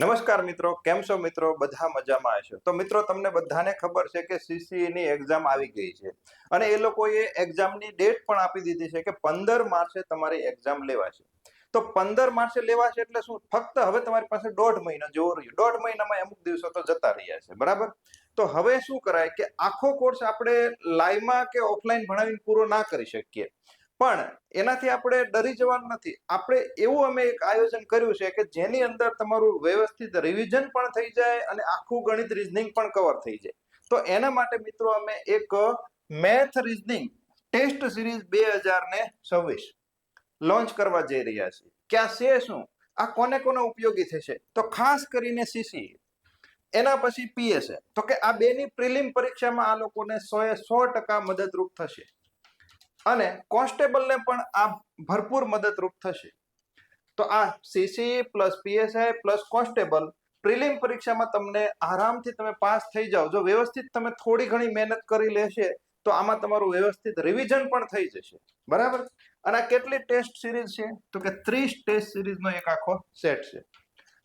નમસ્કાર મિત્રો, કેમ છો મિત્રો? બધા મજામાં હશો? તો મિત્રો, તમને બધાને ખબર છે કે CCE ની એક્ઝામ આવી ગઈ છે. અને એ લોકોએ એક્ઝામની ડેટ પણ આપી દીધી છે કે પંદર માર્ચે તમારી એક્ઝામ લેવાશે. તો પંદર માર્ચે લેવાશે એટલે શું? ફક્ત હવે તમારી પાસે દોઢ મહિનો જેવો રહ્યો. દોઢ મહિનામાં અમુક દિવસો તો જતા રહ્યા છે, બરાબર? તો હવે શું કરાય કે આખો કોર્સ આપણે લાઈવમાં કે ઓફલાઈન ભણાવીને પૂરો ના કરી શકીએ. પણ એનાથી આપણે ડરી જવાનું નથી. આપણે એવું અમે એક આયોજન કર્યું છે કે જેની અંદર તમારું વ્યવસ્થિત રિવિઝન પણ થઈ જાય અને આખું ગણિત રિઝનિંગ પણ કવર થઈ જાય. તો એના માટે મિત્રો અમે એક મેથ રિઝનિંગ ટેસ્ટ સિરીઝ બે હજાર ને છવ્વીસ લોન્ચ કરવા જઈ રહ્યા છીએ. કે આ છે શું? આ કોને કોને ઉપયોગી થશે? તો ખાસ કરીને સીસી એના પછી પીએસએ તો કે આ બેની પ્રિલિમ પરીક્ષામાં આ લોકોને સો એ સો ટકા મદદરૂપ થશે. અને કોન્સ્ટેબલને પણ આ ભરપૂર મદદરૂપ થશે. તો આ CC plus PSI plus constable prelim પરીક્ષામાં તમને આરામથી તમે પાસ થઈ જાઓ. જો વ્યવસ્થિત તમે થોડી ઘણી મહેનત કરી લેશે, તો આમાં તમારું વ્યવસ્થિત રિવિઝન પણ થઈ જશે. બરાબર? અને આ કેટલી ટેસ્ટ સિરીઝ છે? તો કે ત્રીસ ટેસ્ટ સિરીઝનો એક આખો સેટ છે.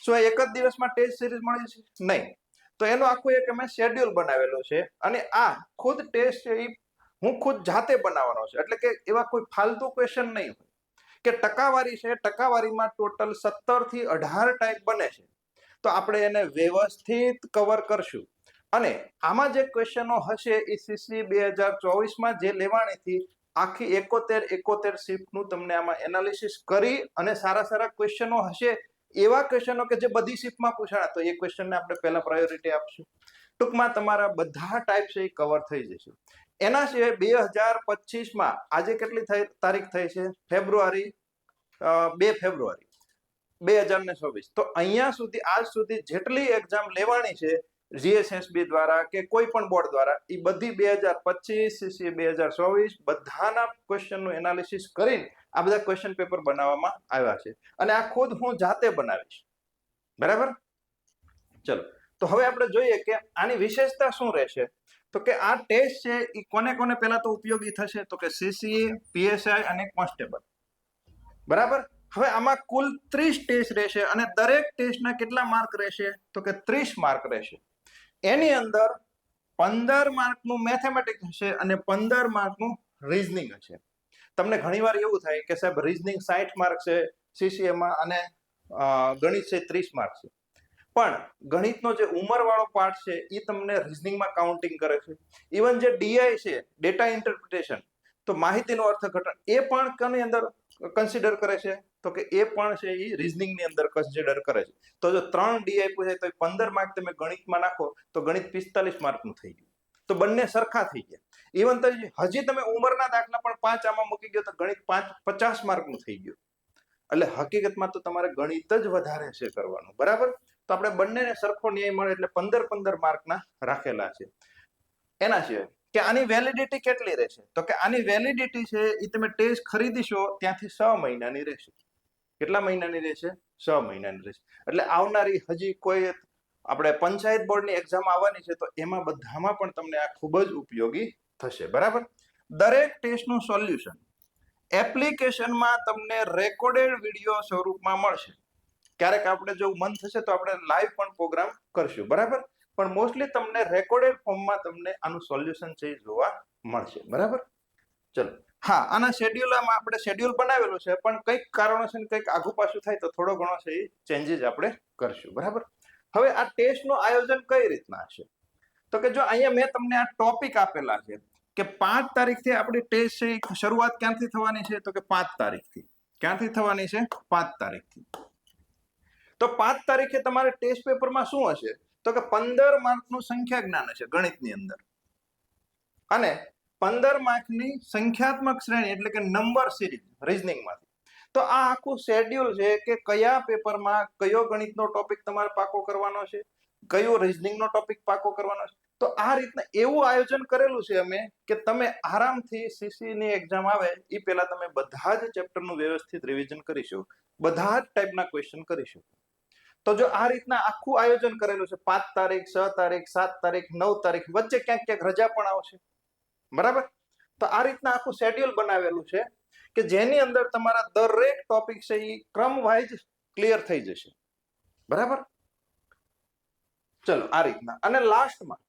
શું આ એક જ દિવસમાં ટેસ્ટ સિરીઝ મળી છે નહીં. તો એનું આખું એક અમે શેડ્યુલ બનાવેલો છે. અને આ ખુદ ટેસ્ટ છે એ હું ખુદ જાતે બનાવવાનો છે. એટલે કે એવા કોઈ ફાલતુ ક્વેશ્ચન નહીં હોય. કે ટકાવારી છે, ટકાવારીમાં ટોટલ સત્તરથી અઢાર ટાઈપ બને છે. તો આપણે એને વ્યવસ્થિત કવર કરશું. અને આમાં જે ક્વેશ્ચનો હશે એ સીસી બે હજાર ચોવીસમાં જે લેવાણીથી આખી એકોતેર એકોતેર શિફ્ટનું તમને આમાં એનાલિસિસ કરી અને સારા સારા ક્વેશ્ચનો હશે એવા ક્વેશ્ચનો કે જે બધી શિફ્ટમાં પૂછાણા. તો એ ક્વેશ્ચનને આપણે પહેલા પ્રાયોરિટી આપશું. ટૂંકમાં તમારા બધા ટાઈપ છે એ કવર થઈ જશે. એના સિવાય બે હજાર પચીસમાં આજે કેટલી થઈ તારીખ થઈ છે? ફેબ્રુઆરી બે ફેબ્રુઆરી, બે હજાર ને છવ્વીસ તો અહીંયા સુધી, આજ સુધી જેટલી એક્ઝામ લેવાની છે જીએસએસબી દ્વારા કે કોઈ પણ બોર્ડ દ્વારા, એ બધી બે હજાર પચીસ બે હજાર ચોવીસ, બધાના ક્વેશ્ચનનું એનાલિસિસ કરીને આ બધા ક્વેશ્ચન પેપર બનાવવામાં આવ્યા છે. અને આ ખુદ હું જાતે બનાવીશ. બરાબર? ચલો. તો હવે આપણે જોઈએ કે આની વિશેષતા શું રહેશે? તો કે આ ટેસ્ટ છે એ કોને કોને પહેલા તો ઉપયોગી થશે? તો કે સીસીએ પીએસઆઈ અને કોન્સ્ટેબલ. બરાબર? હવે આમાં કુલ ત્રીસ ટેસ્ટ રહેશે અને દરેક ટેસ્ટના કેટલા માર્ક રહેશે? તો કે ત્રીસ માર્ક રહેશે. એની અંદર પંદર માર્કનું મેથેમેટિક્સ હશે અને પંદર માર્કનું રિઝનિંગ હશે. તમને ઘણીવાર એવું થાય કે સાહેબ રિઝનિંગ સાઠ માર્ક છે સીસીએમાં અને ગણિત છે ત્રીસ માર્ક છે. પણ ગણિતનો જે ઉંમરવાળો પાર્ટ છે, એ તમને રિઝનિંગમાં કાઉન્ટિંગ કરે છે. ઇવન જે ડીઆઈ છે ડેટા ઇન્ટરપ્રિટેશન તો માહિતીનું અર્થઘટન, એ પણ કની અંદર કન્સિડર કરે છે? તો કે એ પણ છે એ રિઝનિંગની અંદર કન્સિડર કરે છે. તો જો ત્રણ ડીઆઈ પૂછાય તો પંદર માર્ક તમે ગણિતમાં નાખો, તો ગણિત પિસ્તાલીસ માર્કનું થઈ ગયું. તો બંને સરખા થઈ ગયા. ઇવન તો હજી તમે ઉંમરના દાખલા પણ પાંચ આમાં મૂકી ગયો તો ગણિત પાંચ, પચાસ માર્કનું થઈ ગયું. એટલે હકીકતમાં તો તમારે ગણિત જ વધારે છે કરવાનું. બરાબર? તો આપણે બંનેને સરખો ન્યાય મળે એટલે પંદર પંદર માર્કના રાખેલા છે. એના સિવાય કે આની વેલિડિટી કેટલી રહેશે? તો કે આની વેલિડિટી છે એ તમે ટેસ્ટ ખરીદીશો ત્યાંથી છ મહિનાની રહેશે. કેટલા મહિનાની રહેશે? છ મહિનાની રહેશે. એટલે આવનારી હજી કોઈ આપણે પંચાયત બોર્ડની એક્ઝામ આવવાની છે તો એમાં બધામાં પણ તમને આ ખૂબ જ ઉપયોગી થશે. બરાબર? દરેક ટેસ્ટનું સોલ્યુશન એપ્લિકેશનમાં તમને રેકોર્ડેડ વીડિયો સ્વરૂપમાં મળશે. ક્યારેક આપણે જો મન થશે તો આપણે લાઈવ પણ પ્રોગ્રામ કરશું, બરાબર? પણ મોસ્ટલી તમને રેકોર્ડેડ ફોર્મમાં તમને આનું સોલ્યુશન છે જોવા મળશે, બરાબર? ચલો. હા, આના શેડ્યુલમાં આપણે શેડ્યુલ બનાવેલું છે, પણ કંઈક કારણોસર કંઈક આગુ પાછું થાય તો થોડો ઘણો છે એ ચેન્જીસ આપણે કરશું, બરાબર? હવે આ ટેસ્ટનું આયોજન કઈ રીતના હશે? તો કે જો અહીંયા મેં તમને આ ટોપિક આપેલા છે, કે પાંચ તારીખથી આપણી ટેસ્ટ છે શરૂઆત ક્યાંથી થવાની છે? તો કે પાંચ તારીખથી. ક્યાંથી થવાની છે? પાંચ તારીખથી. તો પાંચ તારીખે તમારે ટેસ્ટ પેપરમાં શું હશે? તો કે પંદર માર્કનું સંખ્યા જ્ઞાન હશે ગણિતની અંદર. અને પંદર માર્કની સંખ્યાત્મક શ્રેણી એટલે કે નંબર સિરીઝ રિઝનિંગમાંથી તો આ આખું શેડ્યુલ છે કે કયા પેપરમાં કયો ગણિતનો ટોપિક તમારે પાકો કરવાનો છે, કયો રિઝનિંગનો ટોપિક પાકો કરવાનો છે. તો આ રીતના એવું આયોજન કરેલું છે અમે કે તમે આરામથી સીસીની એક્ઝામ આવે એ પહેલા તમે બધા જ ચેપ્ટરનું વ્યવસ્થિત રિવિઝન કરીશું બધા જ ટાઈપના ક્વેશ્ચન કરીશું તો જો આ રીતના આખું આયોજન કરેલું છે, પાંચ તારીખ, છ તારીખ, સાત તારીખ, નવ તારીખ, વચ્ચે ક્યાંક ક્યાંક રજા પણ આવશે. બરાબર? તો આ રીતના આખું શેડ્યુલ બનાવેલું છે કે જેની અંદર તમારા દરેક ટોપિક છે એ ક્રમ વાઇઝ ક્લિયર થઈ જશે. બરાબર? ચલો, આ રીતના. અને લાસ્ટમાં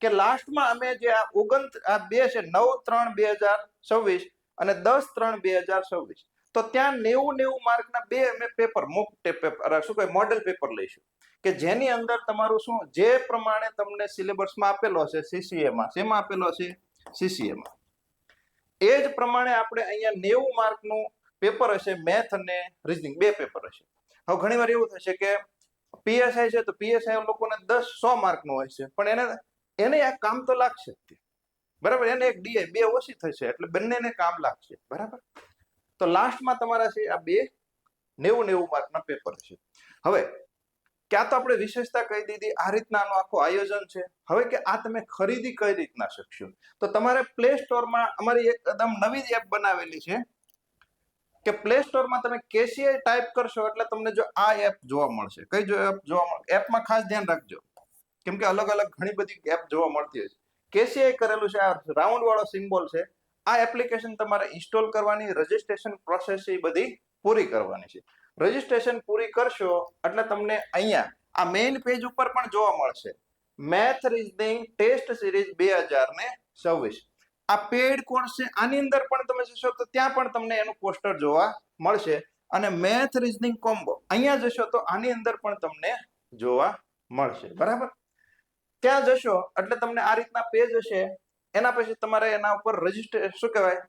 કે લાસ્ટમાં અમે જે આ ઓગણ, આ બે છે નવ ત્રણ બે હજાર છવ્વીસ અને દસ ત્રણ બે હજાર છવ્વીસ. તો ત્યાં નેવું નેવું માર્કના બે અમે પેપર મોક પેપર શું કહે મોડેલ પેપર લઈશું. કે જેની અંદર તમારું શું, જે પ્રમાણે તમને સિલેબસમાં આપેલો છે સીસીએમાં શેમાં આપેલો છે સીસીએમાં એ જ પ્રમાણે આપણે અહીંયા નેવું માર્કનું પેપર હશે મેથ અને રીઝનિંગ બે પેપર હશે. હવે ઘણીવાર એવું થશે કે પીએસઆઈ છે તો પીએસઆઈ લોકોને દસ સો માર્કનું હોય છે. પણ એને એને આ કામ તો લાગશે બરાબર? એને એક ડીએ બે ઓછી થશે. એટલે બંનેને કામ લાગશે. બરાબર? તો લાસ્ટમાં તમારા છે આ બે નેવું નેવું માર્કના પેપર છે. હવે, ક્યાં તો આપણે વિશેષતા કહી દીધી, આ રીતના આનું આખું આયોજન છે. હવે કે આ તમે ખરીદી કઈ રીતના શકશો? તો તમારે પ્લે સ્ટોરમાં અમારી એકદમ નવી જ એપ બનાવેલી છે કે પ્લે સ્ટોરમાં તમે કેસીઆઈ ટાઈપ કરશો એટલે તમને જો આ એપ જોવા મળશે. કઈ જો એપ જોવા મળે એપમાં ખાસ ધ્યાન રાખજો. કેમ કે અલગ અલગ ઘણી બધી એપ જોવા મળતી હોય છે. કેસીઆઈ કરેલું છે, આ રાઉન્ડ વાળો સિમ્બોલ છે. આ એપ્લિકેશન તમારે ઇન્સ્ટોલ કરવાની રજીસ્ટ્રેશન પ્રોસેસ એ બધી પૂરી કરવાની છે. રજીસ્ટ્રેશન પૂરી કરશો, એટલે તમને અહીંયા આ મેઇન પેજ ઉપર પણ જોવા મળશે. મેથ રીઝનિંગ ટેસ્ટ સિરીઝ બે હજાર ને છવ્વીસ. આ પેડ કોર્સ છે, આની અંદર પણ તમે જશો તો ત્યાં પણ તમને એનું પોસ્ટર જોવા મળશે. અને મેથ રીઝનિંગ કોમ્બો અહીંયા જશો તો આની અંદર પણ તમને જોવા મળશે. બરાબર? ત્યાં જશો, એટલે તમને આ રીતના પેજ હશે. એના પછી તમારે એના ઉપર રજિસ્ટર શું કહેવાય?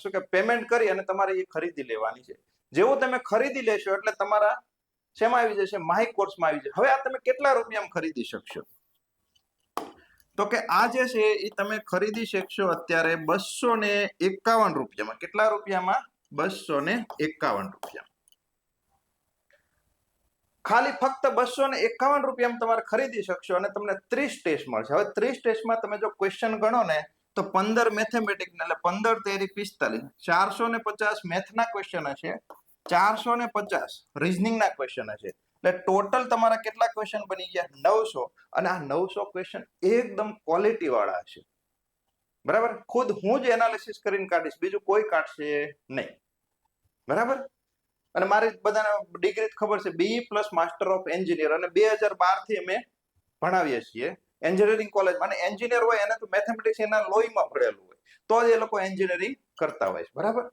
શું કે પેમેન્ટ કરી અને તમારે એ ખરીદી લેવાની છે. જેવું તમે ખરીદી લેશો એટલે તમારા શેમાં આવી જશે? માહી કોર્સમાં આવી જશે. હવે આ તમે કેટલા રૂપિયામાં ખરીદી શકશો? તો કે આ જે છે એ તમે ખરીદી શકશો અત્યારે બસો ને એકાવન રૂપિયામાં. કેટલા રૂપિયામાં? બસો ને એકાવન રૂપિયા ખાલી ફક્ત બસો ને એકાવન રૂપિયામાં તમારે ખરીદી શકશો અને તમને ત્રીસ ટેસ્ટ મળશે. હવે ત્રીસ ટેસ્ટમાં તમે જો ક્વેશ્ચન ગણો ને, તો પંદર મેથેમેટિક એટલે પંદર તેરી પિસ્તાલીસ. ચારસો ને પચાસ મેથના ક્વેશ્ચન હશે, ચારસો ને પચાસ રિઝનિંગના ક્વેશ્ચન હશે. એટલે ટોટલ તમારા કેટલા ક્વેશ્ચન બની ગયા? નવસો. અને આ નવસો ક્વેશ્ચન એકદમ ક્વોલિટી વાળા હશે. બરાબર? ખુદ હું જ એનાલિસિસ કરીને કાઢીશ. બીજું કોઈ કાઢશે નહીં. બરાબર? અને મારી બધાને ડિગ્રી ખબર છે. B plus master of engineer અને બે હજાર બારથી અમે ભણાવીએ છીએ એન્જિનિયરિંગ કોલેજમાં અને એન્જિનિયર હોય એને તો મેથેમેટિક્સ એના લોહીમાં ભળેલું હોય. તો જ એ લોકો એન્જિનિયરિંગ કરતા હોય છે. બરાબર?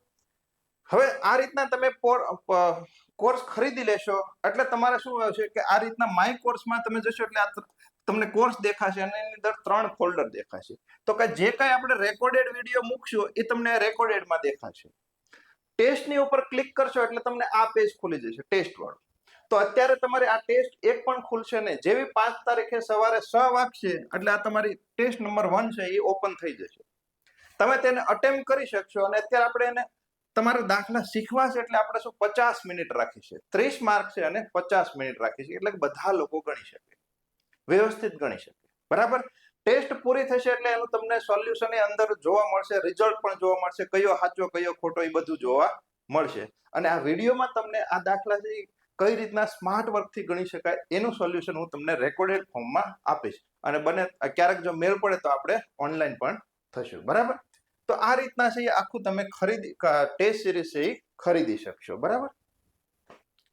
હવે આ રીતના તમે કોર્સ ખરીદી લેશો. એટલે તમારે શું છે કે આ રીતના માય કોર્સમાં તમે જશો એટલે આ તમને કોર્સ દેખાશે અને એની અંદર ત્રણ ફોલ્ડર દેખાશે. તો કે જે કાંઈ આપણે રેકોર્ડેડ વીડિયો મૂકશો એ તમને રેકોર્ડેડમાં દેખાશે. ટેસ્ટની ઉપર ક્લિક કરશો એટલે તમને આ પેજ ખુલી જશે ટેસ્ટ વાળું તો અત્યારે તમારે આ ટેસ્ટ એક પણ ખુલશે નહીં. જેવી પાંચ તારીખે સવારે છ વાગશે એટલે આ તમારી ટેસ્ટ નંબર વન છે, એ ઓપન થઈ જશે. તમે તેને અટેમ્પ કરી શકશો અને અત્યારે આપણે એને તમારે દાખલા શીખવા છે એટલે આપણે શું પચાસ મિનિટ રાખી છે. ત્રીસ માર્ક છે અને પચાસ મિનિટ રાખી છે. એટલે બધા લોકો ગણી શકે. વ્યવસ્થિત ગણી શકે. બરાબર? ટેસ્ટ પૂરી થશે એટલે એનું તમને સોલ્યુશન એ અંદર જોવા મળશે રિઝલ્ટ પણ જોવા મળશે, કયો સાચો, કયો ખોટો એ બધું જોવા મળશે. અને આ વિડીયોમાં તમને આ દાખલા છે કઈ રીતના સ્માર્ટ વર્કથી ગણી શકાય એનું સોલ્યુશન હું તમને રેકોર્ડેડ ફોર્મમાં આપીશ. અને બને ક્યારેક જો મેળ પડે તો આપણે ઓનલાઈન પણ થશું. બરાબર? તો આ રીતના છે આખું તમે ખરીદી ટેસ્ટ સિરીઝ એ ખરીદી શકશો. બરાબર?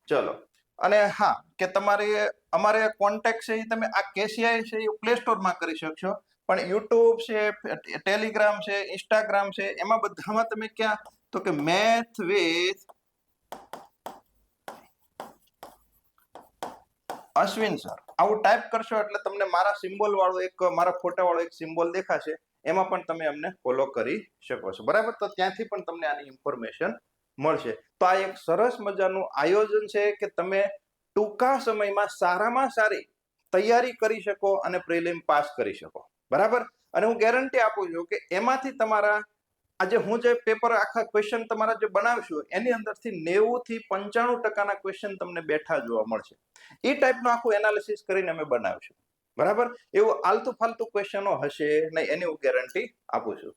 ચલો. અને હા, કે તમારે અમારે કોન્ટેક્ટ છે એ તમે આ કેસીઆઈ છે એ પ્લે સ્ટોરમાં કરી શકશો. પણ યુટ્યુબ છે ટેલિગ્રામ છે ઇન્સ્ટાગ્રામ છે, એમાં બધામાં તમે ક્યાં? તો કે મેથ વિથ અશ્વિન સર આવું ટાઈપ કરશો એટલે તમને મારા સિમ્બોલ વાળો એક, મારા ફોટા વાળો એક સિમ્બોલ દેખાશે. એમાં પણ તમે અમને ફોલો કરી શકો છો. બરાબર? તો ત્યાંથી પણ તમને આની ઇન્ફોર્મેશન મળશે. તો આ એક સરસ મજાનું આયોજન છે કે તમે ટૂંકા સમયમાં સારામાં સારી તૈયારી કરી શકો અને પ્રિલિમ પાસ કરી શકો. બરાબર? અને હું ગેરંટી આપું છું કે એમાંથી તમારા આજે હું જે પેપર આખા ક્વેશ્ચન તમારા જે બનાવશું, એની અંદરથી નેવું થી પંચાણું ટકાના ક્વેશ્ચન તમને બેઠા જોવા મળશે. એ ટાઈપનું આખું એનાલિસિસ કરીને અમે બનાવશું. બરાબર? એવું આલતુ ફાલતુ ક્વેશ્ચનો હશે નહીં, એની હું ગેરંટી આપું છું.